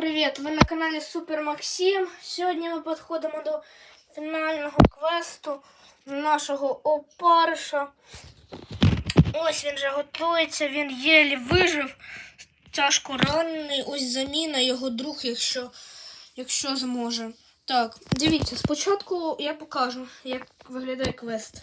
привіт! Ви на каналі Супер Максим. Сьогодні ми підходимо до фінального квесту нашого опариша. Ось він вже готується, він єлі вижив. Тяжко ранений. Ось заміна його друг, якщо, якщо зможе. Так, дивіться, спочатку я покажу, як виглядає квест.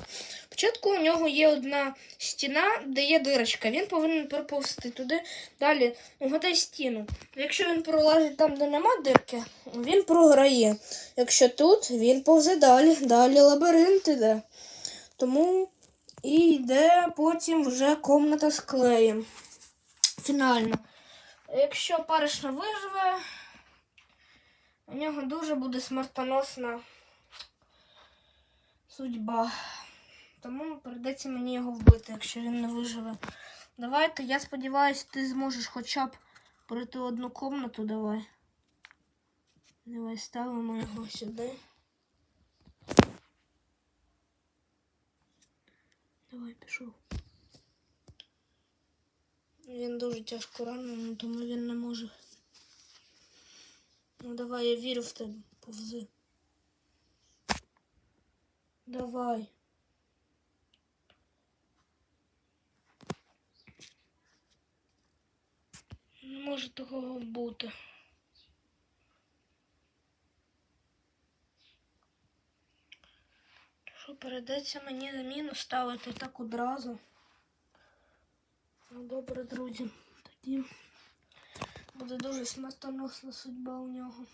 Спочатку у нього є одна стіна, де є дирочка. Він повинен проповзти туди. Далі угадай стіну. Якщо він пролазить там, де нема дирки, він програє. Якщо тут, він повзе далі. Далі лабіринт іде. Тому і йде потім вже комната з клеєм. Фінально. Якщо париш не виживе, у нього дуже буде смертоносна судьба. Тому прийдеться мені його вбити, якщо він не виживе. Давайте, я сподіваюся, ти зможеш хоча б пройти одну комнату, давай. Давай ставимо його сюди. Давай, пішов. Він дуже тяжко ранений, тому він не може. Ну давай, я вірю в тебе. Повзи. Давай. Не може такого бути. Що перейдеться мені заміну ставити так одразу? Ну добре, друзі. Тоді буде дуже смертоносна судьба у нього.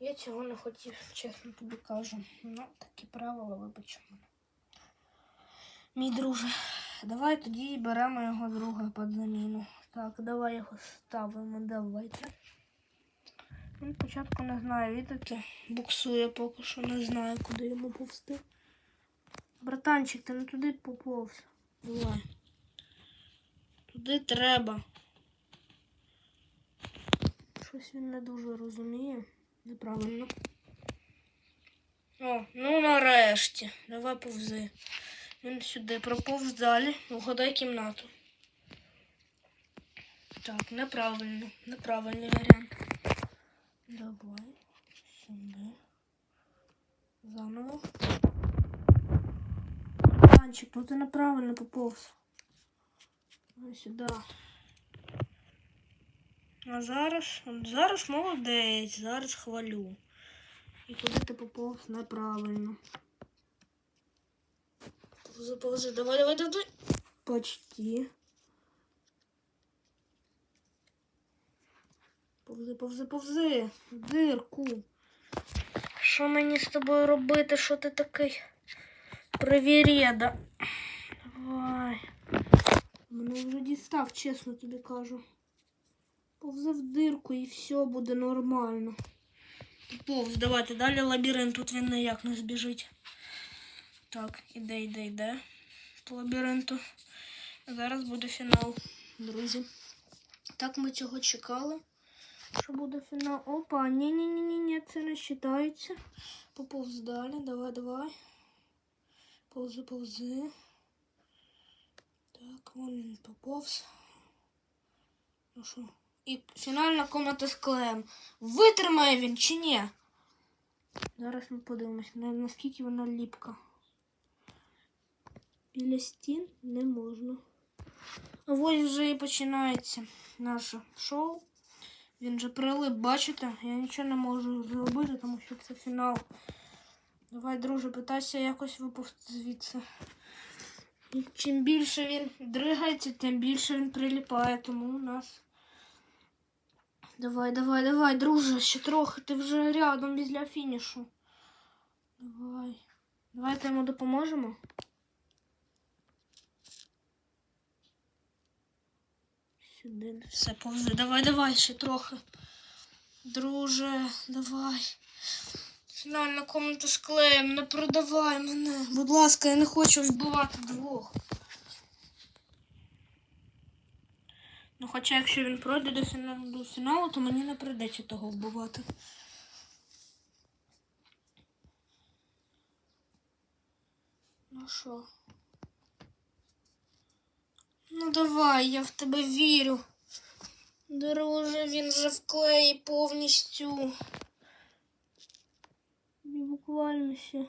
Я цього не хотів, чесно тобі кажу. Ну, такі правила, вибач мене. Мій друже, давай тоді беремо його друга під заміну. Так, давай його ставимо, давайте. Він спочатку не знає відоки, буксує поки що, не знаю, куди йому повсти. Братанчик, ти не туди поповз. Давай. Туди треба. Щось він не дуже розуміє. Неправильно. О, ну нарешті. Давай повзи. Він сюди проповз далі. Угадай кімнату. Так, неправильно. Неправильний варіант. Давай. Сюди. Заново. Танчик, ну ти неправильно поповз. Ось сюди. А зараз, зараз молодець, зараз хвалю. І куди ти поповз неправильно. Повзи, повзи, давай, давай, давай. Почти. Повзи, повзи, повзи. Дирку. Що мені з тобою робити? Що ти такий привірєда? Давай. Мене вже дістав, чесно тобі кажу. Повзе в дирку і все буде нормально. Повз, давайте далі лабіринт, тут він ніяк не збіжить. Так, іде, іде, іде по лабіринту. Зараз буде фінал, друзі. Так ми цього чекали. Що буде фінал? Опа, ні-ні-ні-ні, це не вважається. Поповз далі, давай, давай. Повзи, повзи. Так, вон він поповз. Ну що? І фінальна комната з клеєм. Витримає він чи ні? Зараз ми подивимось, наскільки вона ліпка. Біля стін не можна. Ось вже і починається наше шоу. Він же прилип, бачите? Я нічого не можу зробити, тому що це фінал. Давай, друже, питайся якось виповзти звідси. І чим більше він дригається, тим більше він приліпає, тому у нас. Давай, давай, давай, друже, ще трохи, ти вже рядом після фінішу. Давай. Давайте йому допоможемо. Сюди все повзи. Давай, давай, ще трохи. Друже, давай. Фінальна комната з клеєм, не продавай мене. Будь ласка, я не хочу вбивати двох. Ну, хоча якщо він пройде до фіналу, до фіналу, то мені не прийдеться того вбивати. Ну що? Ну давай, я в тебе вірю. Друже, він вже вклеї повністю. І буквально ще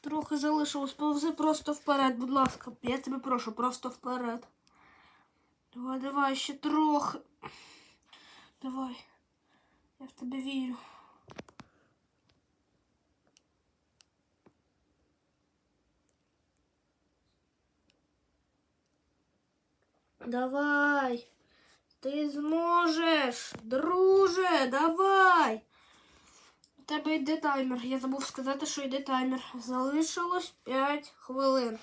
трохи залишилось. Повзи просто вперед, будь ласка. Я тебе прошу, просто вперед. Давай, давай, ще трохи. Давай. Я в тебе вірю. Давай. Ти зможеш, друже, давай. У тебе йде таймер. Я забув сказати, що йде таймер. Залишилось 5 хвилин.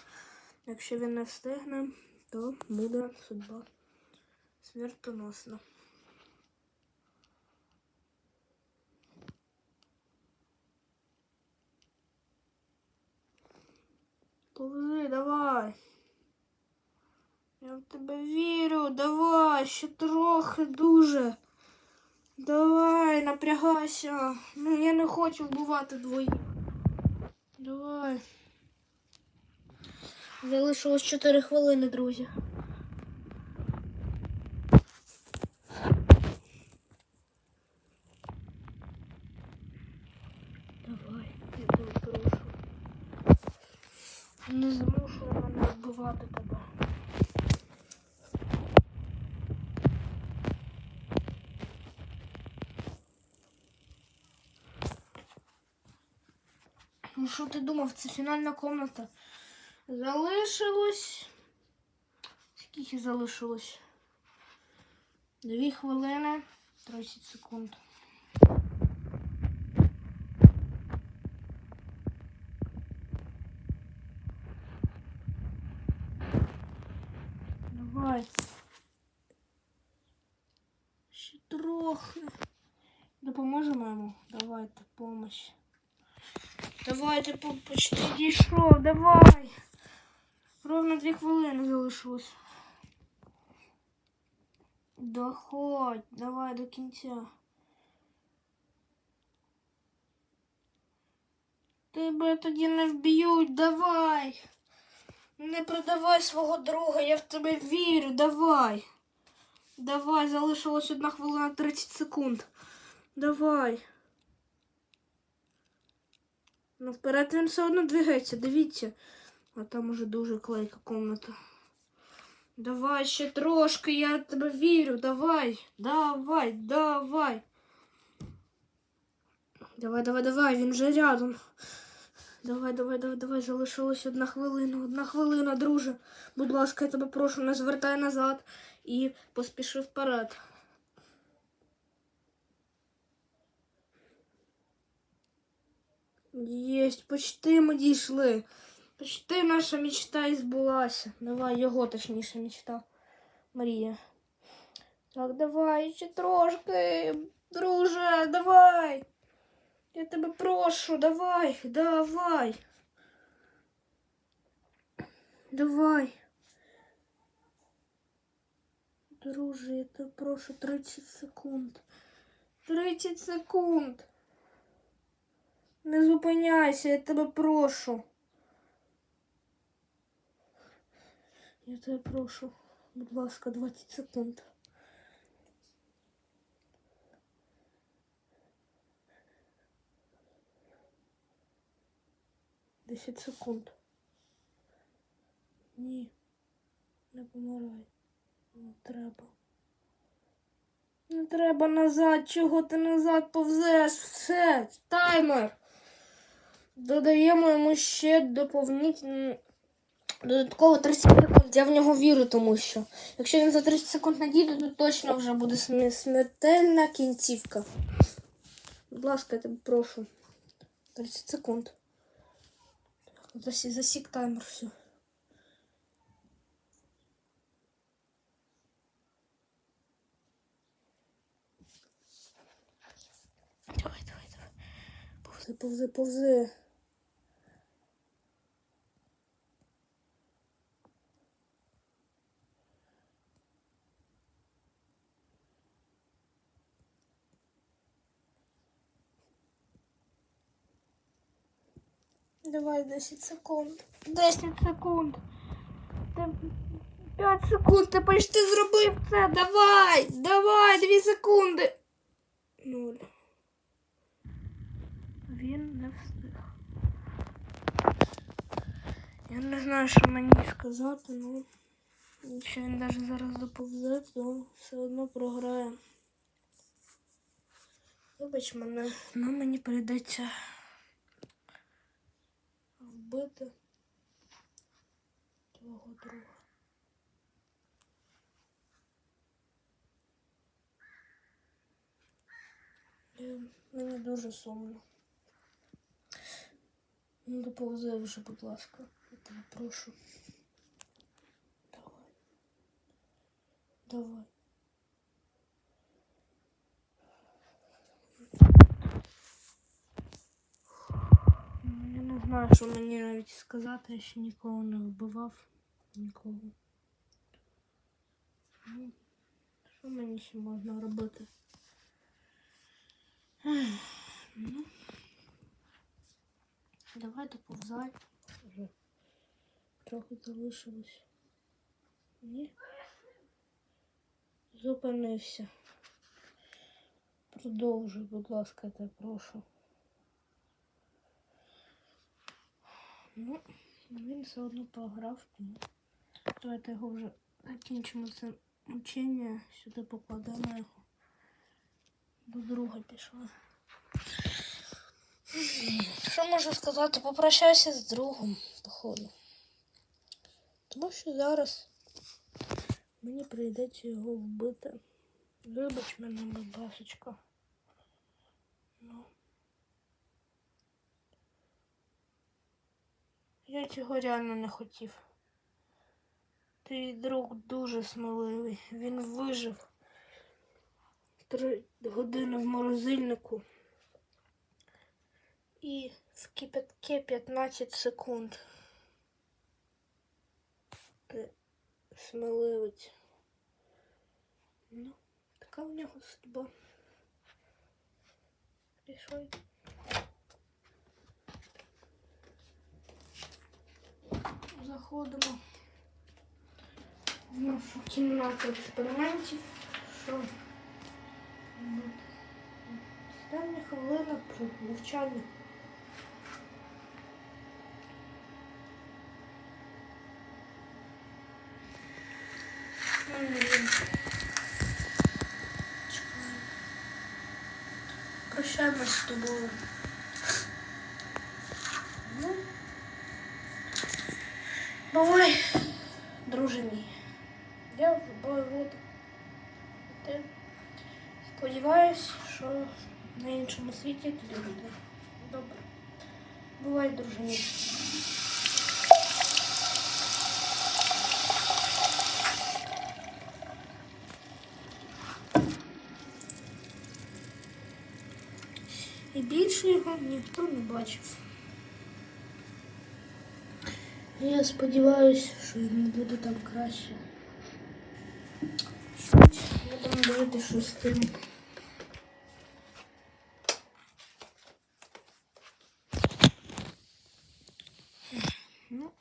Якщо він не встигне, то буде судьба смертоносна. Повзи, давай. Я в тебе вірю, давай, ще трохи дуже. Давай, напрягайся. Ну, я не хочу вбивати двоїх. Давай. Залишилось 4 хвилини, друзі. Давай, я тебе прошу. Не змушуй мене вбивати тебе. Ну що ти думав, це фінальна комната. Залишилось. Скільки залишилось? Дві хвилини 30 секунд. Давай. Ще трохи. Йому? Давайте помощь. Давай, ти почти дійшов, давай. Ровно дві хвилини залишилось. Доходь, давай до кінця. Тебе тоді не вб'ють, давай. Не продавай свого друга, я в тебе вірю, давай. Давай, залишилось одна хвилина 30 секунд. Давай. Ну, вперед він все одно двигається, дивіться. А там уже дуже клейка комната. Давай ще трошки, я тебе вірю. Давай, давай, давай. Давай, давай, давай, він вже рядом. Давай, давай, давай, давай, залишилось одна хвилина, одна хвилина, друже. Будь ласка, я тебе прошу, не звертай назад і поспіши вперед. Єсть, почти ми дійшли. Почти наша мечта і збулася. Давай, його точніше мечта. Марія. Так, давай, ще трошки. Друже, давай. Я тебе прошу, давай, давай. Давай. Друже, я тебе прошу 30 секунд. 30 секунд. Не зупиняйся, я тебе прошу. Я тебе прошу, будь ласка, 20 секунд. Десять секунд. Ні. Не помирай. Не треба. Не треба назад. Чого ти назад повзеш? Все, таймер. Додаємо йому ще доповнительно додатково 30 секунд. Я в нього вірю, тому що якщо він за 30 секунд надійде, то точно вже буде смертельна кінцівка. Будь ласка, я тебе прошу. 30 секунд. Засі, засік таймер все. Давай, давай, давай. Повзи, повзи, повзи. Давай 10 секунд. 10 секунд. 5 секунд, ти почти зробив це. Давай, давай, 2 секунди. Нуль. Він не встиг. Я не знаю, що мені сказати, ну. Якщо він навіть зараз доповзе, то все одно програє. Вибач мене, ну мені прийдеться вбити твого друга. Я, мені дуже сумно. Ну, доповзи вже, будь ласка. Я прошу. Давай. Давай. Я не знаю, що мені навіть сказати, я ще нікого не вбивав. Нікого. Ну, що мені ще можна робити? Ну, давай доповзай. Трохи залишилось. Ні. Зупинився. Продовжуй, будь ласка, я прошу. Ну, він все одно програв, давайте його вже закінчимо це мучення. Сюди покладемо його. До друга пішли. Що можу сказати? Попрощайся з другом, походу. Тому що зараз мені прийдеться його вбити. Вибач мене, будь ласочка. Я цього реально не хотів. Твій друг дуже сміливий. Він вижив три години в морозильнику і в кипятке 15 секунд. Ти сміливець. Ну, така у нього судьба. Пішли. Заходимо в нашу кімнату експериментів. Що буде? Остання хвилина про навчання. Прощаємось з тобою. Ну, Бувай, друже мій. Я в бою буду. Ти сподіваюсь, що на іншому світі тобі буде. Добре. Бувай, друже мій. І більше його ніхто не бачив. Я сподіваюся, що йому буде там краще. Будемо дивитися, щось з тим. Ну,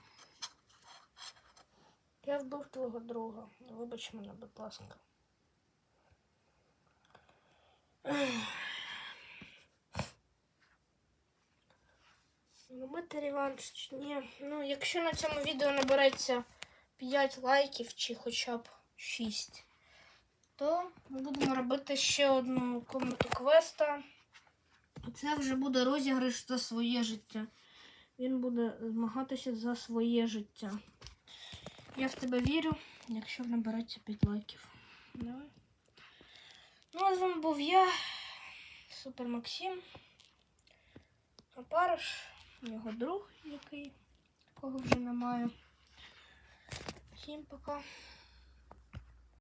я вбив твого друга. Вибач мене, будь ласка. Робити реванш чи ні? Ну, якщо на цьому відео набереться 5 лайків чи хоча б 6, то ми будемо робити ще одну комнату квеста. Це вже буде розіграш за своє життя. Він буде змагатися за своє життя. Я в тебе вірю, якщо набереться 5 лайків. Давай. Ну, а з вами був я, Супер Максим. Його друг, який, якого вже немає. Всім пока.